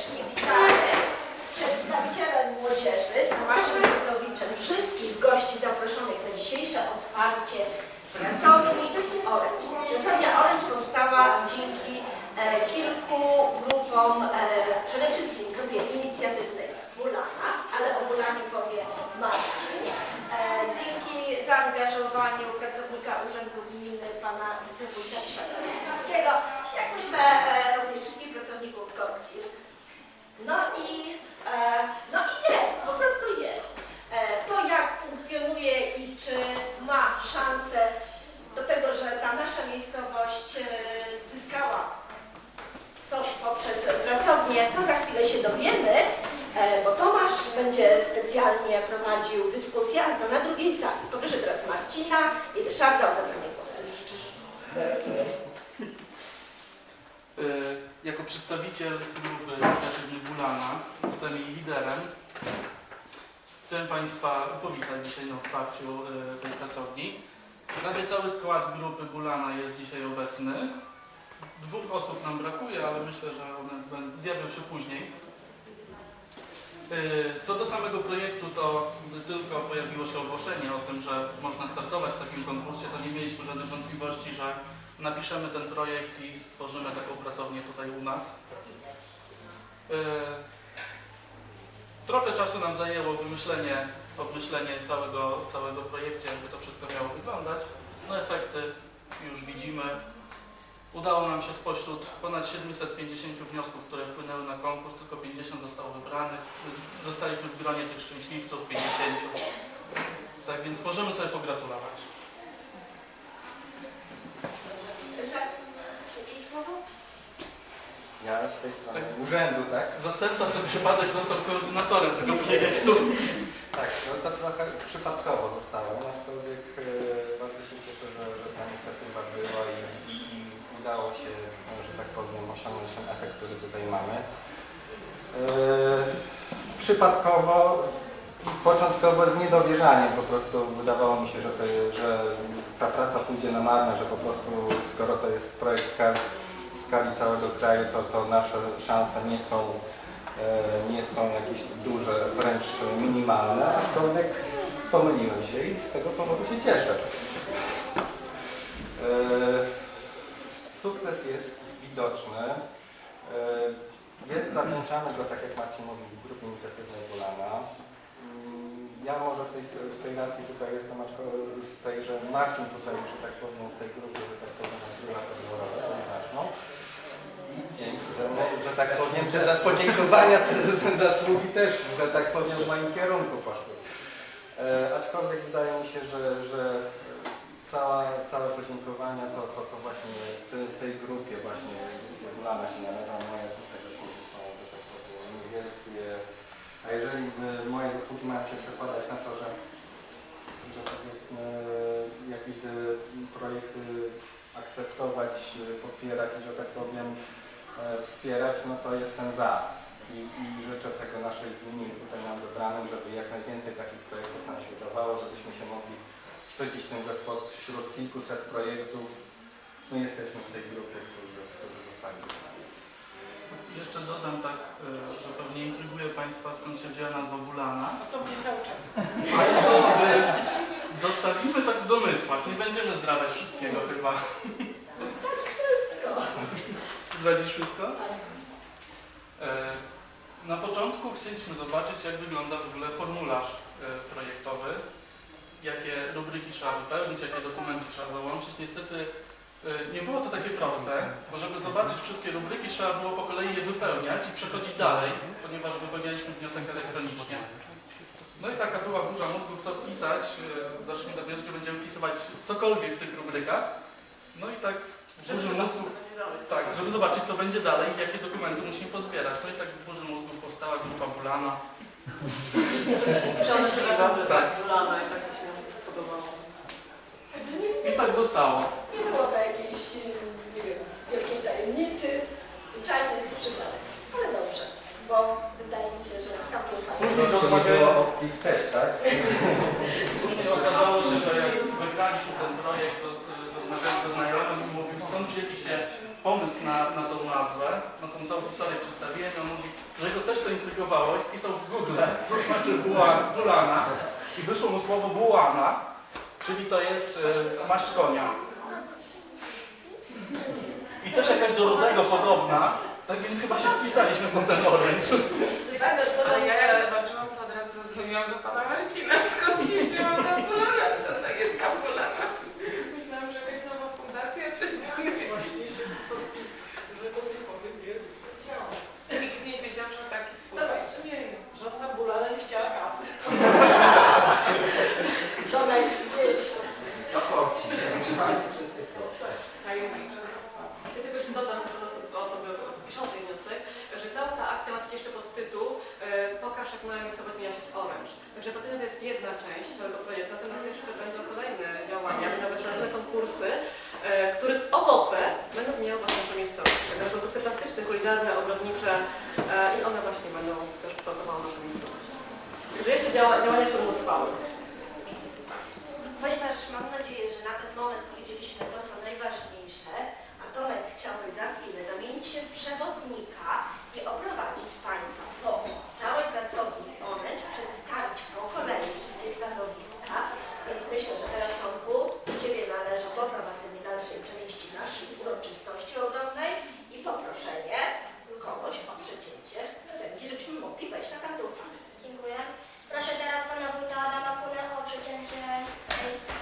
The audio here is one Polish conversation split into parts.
serdecznie witamy z przedstawicielem młodzieży, z Tomaszem Rudowiczem, wszystkich gości zaproszonych na dzisiejsze otwarcie pracowni Orange. Pracownia Orange powstała dzięki e, kilku grupom, e, przede wszystkim grupie inicjatywnej Bulana, ale o Bulanie powie Marcin. E, dzięki zaangażowaniu pracownika Urzędu Gminy, pana wicewójta Szakowskiego, jak myślę e, również wszystkich pracowników KOKSIR. No i, e, no i jest, po prostu jest. E, to jak funkcjonuje i czy ma szansę do tego, że ta nasza miejscowość e, zyskała coś poprzez pracownię, to za chwilę się dowiemy, e, bo Tomasz będzie specjalnie prowadził dyskusję, ale to na drugiej sali. Poproszę teraz Marcina i Ryszarda o zabranie głosu. Y, Jako przedstawiciel grupy Inicjatywy Bulana, jej liderem. Chcę Państwa powitać dzisiaj na otwarciu y, tej pracowni. Prawie cały skład grupy Bulana jest dzisiaj obecny. Dwóch osób nam brakuje, ale myślę, że one zjawią się później. Y, Co do samego projektu, to tylko pojawiło się ogłoszenie o tym, że można startować w takim konkursie, to nie mieliśmy żadnych wątpliwości, że napiszemy ten projekt i stworzymy taką pracownię tutaj u nas. Yy, Trochę czasu nam zajęło wymyślenie, obmyślenie całego, całego projektu, jakby to wszystko miało wyglądać. No efekty już widzimy. Udało nam się spośród ponad 750 wniosków, które wpłynęły na konkurs, tylko 50 zostało wybranych. Zostaliśmy w gronie tych szczęśliwców, 50. Tak więc możemy sobie pogratulować. Ja z tej strony Tak. z urzędu, tak? Zastępca przez przypadek został koordynatorem tego projektu. Tak, no to trochę przypadkowo zostałem, aczkolwiek e, bardzo się cieszę, że, że ta inicjatywa była i, i, i udało się, no, że tak powiem, osiągnąć ten efekt, który tutaj mamy. E, przypadkowo, początkowo z niedowierzaniem po prostu wydawało mi się, że, to, że ta praca pójdzie na marne, że po prostu skoro to jest projekt skali, skali całego kraju, to, to nasze szanse nie są e, nie są jakieś duże, wręcz minimalne, aczkolwiek pomyliłem się i z tego powodu się cieszę. E, Sukces jest widoczny. E, Zawdzięczamy go, tak jak Marcin mówił, grupie inicjatywnej Bolana. Mm, Ja może z tej, z tej racji tutaj jestem, aczkolwiek z tej, że Marcin tutaj, że tak powiem, w tej grupie, że tak powiem, odgrywa pewną rolę znaczną. I dzięki temu, że tak powiem, te podziękowania, te, te zasługi też, że tak powiem, w moim kierunku poszły. E, aczkolwiek wydaje mi się, że, że cała, całe podziękowania to, to, to właśnie tej, tej grupie właśnie Bulana się należą, moje zasługi są, że tak powiem, niewielkie. A jeżeli by moje zasługi mają się przekładać na to, że, że powiedzmy jakieś projekty akceptować, popierać i że tak powiem e, wspierać, no to jestem za. I, I życzę tego naszej gminie tutaj nam zebranym, żeby jak najwięcej takich projektów nam się udawało, żebyśmy się mogli tym, że spośród kilkuset projektów my jesteśmy w tej grupie, którzy, którzy zostali wybrani. Jeszcze dodam tak, e, że pewnie intryguje Państwa skąd się wzięła nazwa Bulana. To mnie cały czas. Ale to zostawimy tak w domysłach, nie będziemy zdradzać wszystkiego chyba. Wszystko. Zdradzisz wszystko? E, Na początku chcieliśmy zobaczyć, jak wygląda w ogóle formularz e, projektowy, rubryki trzeba wypełnić, jakie dokumenty trzeba załączyć. Niestety e, nie było to takie proste, bo żeby zobaczyć wszystkie rubryki, trzeba było po kolei je wypełniać i przechodzić dalej, ponieważ wypełnialiśmy wniosek elektronicznie. No i taka była burza mózgów, co wpisać. Doszliśmy do wniosku, że będziemy wpisywać cokolwiek w tych rubrykach. No i tak burzy mózgów tak, żeby zobaczyć, co będzie dalej i jakie dokumenty musimy pozbierać. No i tak w burzy mózgów powstała grupa Bulana. Tak. tak wylana i tak się spodobało. Także nie, I tak zostało. nie było to jakiejś, y, nie wiem, wielkiej tajemnicy, zwyczajnych przypadek. Ale dobrze, bo wydaje mi się, że całkiem fajnie. Później To nie było rozmawiając, opcji wstecz, tak? później okazało się, że jak wygraliśmy ten projekt, to to rozmawiając ze znajomym i mówił, skąd wzięliście pomysł na, na tą nazwę, na tą całą historię przedstawiłem, on mówi, że go też to intrygowało i wpisał w Google, co znaczy buła- bulana i wyszło mu słowo bułana, czyli to jest e, maść konia. I też jakaś do rudego podobna, tak więc chyba się wpisaliśmy po ten oręż. Ale ja jak zobaczyłam, to od razu zadzwoniłam do pana Marcina, skąd się wzięła ta co to jest ta. Myślałam, że jakaś nowa fundacja przedmiotna. właśnie się zastanowił, że to nie powiem, nie Nikt nie wiedział, że taki twór Dobra. istnieje. Żadna bulana nie chciała kasy. Co najważniejsze. Tajemnicza. Ja tylko jeszcze dodam do osoby, do osoby piszącej wniosek, że cała ta akcja ma taki jeszcze e, Pokaż jak moja miejscowość zmienia się z Orange. Także to jest jedna część całego projektu, natomiast jeszcze będą kolejne działania, nawet żadne konkursy, e, których owoce będą zmieniały właśnie naszą miejscowość. To produkty plastyczne, kulinarne, ogrodnicze e, i one właśnie będą też kształtowały naszą miejscowość. Także jeszcze działa, działania, które trwały. Ponieważ mam nadzieję, że na ten moment powiedzieliśmy to, co najważniejsze, a Tomek chciałby za chwilę zamienić się w przewodnika i oprowadzić Państwa po całej pracowni Orange, przedstawić po kolei wszystkie stanowiska, więc myślę, że teraz Tomku, do Ciebie należy poprowadzenie dalszej części naszej uroczystości ogromnej i poproszenie kogoś o przecięcie wstępnie, żebyśmy mogli wejść na tamtą salę. Dziękuję. Proszę teraz pana wójta Adama Kunę o przecięcie miejsca.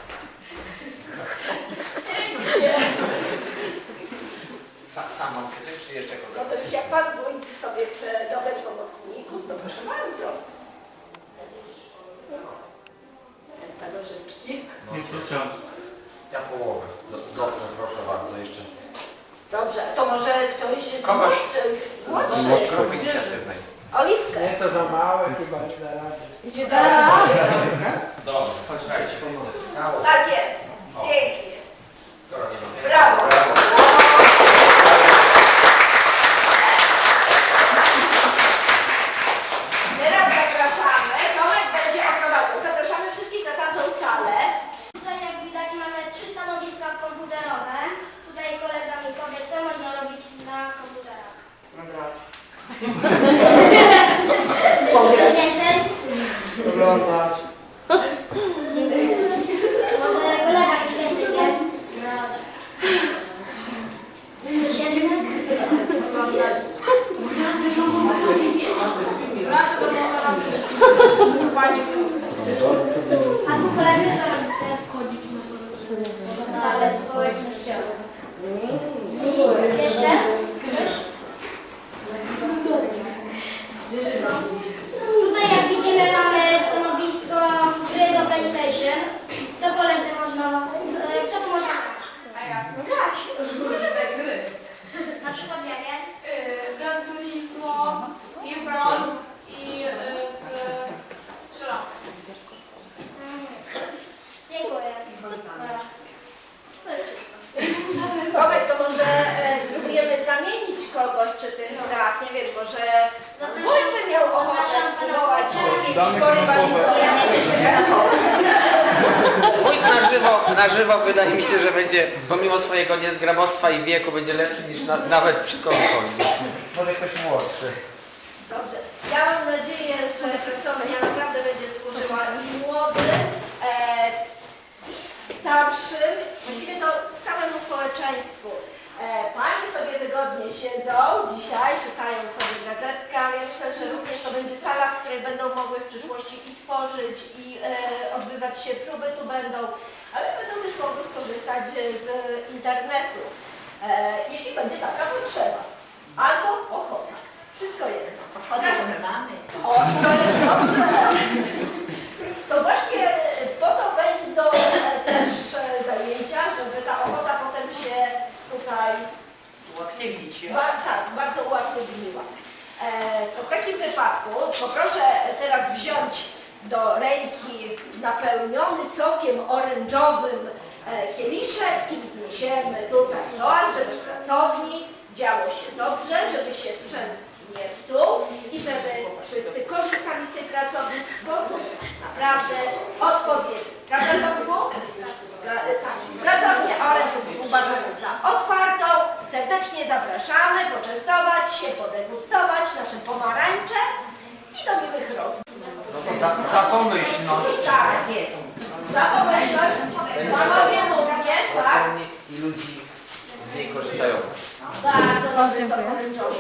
Sam, sam mam przecież, czy jeszcze No kogoś? to już jak Pan Wójt sobie chce dobrać pomocników, to proszę bardzo. Tego życzki. Nie kto chciał. Ja połowę. Do- Dobrze, proszę bardzo, jeszcze. Dobrze, to może ktoś z Kogoś młodszy- młodszych. grupy inicjatywnej. Oliwkę. Nie, to za małe chyba już na razie. Idzie dalej. Dobrze, słuchajcie. Cało. Tak jest. Pięknie. Skoro nie ma Brawo. Teraz zapraszamy. Tomek będzie oprowadzał. Zapraszamy wszystkich na tamtą salę. Tutaj jak widać mamy trzy stanowiska komputerowe. Tutaj kolega mi powie, co można robić na komputerach. Więcej? Oglądać. Może kolega coś więcej wie? Coś jeszcze? Oglądać. A tu koledzy co robicie? Chodzić na Ale społecznościowe. Jeszcze? Coś? Tutaj jak widzimy mamy stanowisko gry do PlayStation. Co koledzy można, co, co tu można grać? No grać. Na przykład jakie? Gran Turismo, Iron i strzelam. Dziękuję. Dobra. To już wszystko. Tomek, to może e, spróbujemy zamienić kogoś przy tych grach. Nie wiem, może wójt by miał ochotę spróbować Damy porywalizować. Wójt na żywo, na żywo wydaje mi się, że będzie, pomimo swojego niezgrabostwa i wieku, będzie lepszy niż na, nawet przy konsoli. Może ktoś młodszy. Dobrze. Ja mam nadzieję, że pracownia naprawdę będzie służyła i młodym, e, starszym, właściwie to całemu społeczeństwu. E, Panie sobie wygodnie siedzą dzisiaj, czytają sobie gazetkę, ale ja myślę, że również to będzie sala, w której będą mogły w przyszłości i tworzyć, i e, odbywać się próby tu będą, ale będą też mogły skorzystać z internetu, e, jeśli będzie taka potrzeba. Albo ochota. Wszystko jedno. Pokażemy mamy. O, to jest dobrze. To właśnie po to będą e, też e, zajęcia, żeby ta ochota potem się tutaj Ba, tak, bardzo uaktywniła. E, to w takim wypadku poproszę teraz wziąć do ręki napełniony sokiem orężowym e, kieliszek i wzniesiemy tutaj toast, żeby w pracowni działo się dobrze, żeby się sprzęt nie psuł i żeby wszyscy korzystali z tej pracowni w sposób naprawdę odpowiedni. Prawda, Tomku? Pra- Tak. Pracownię Orange uważamy za serdeczną. Serdecznie zapraszamy poczęstować się, podegustować nasze pomarańcze i do miłych rozmów. No to za, za pomyślność. Tak, jest. Za pomyślność, panowie również, tak? I ludzi z niej korzystających. Bardzo dobrze, to orężowy.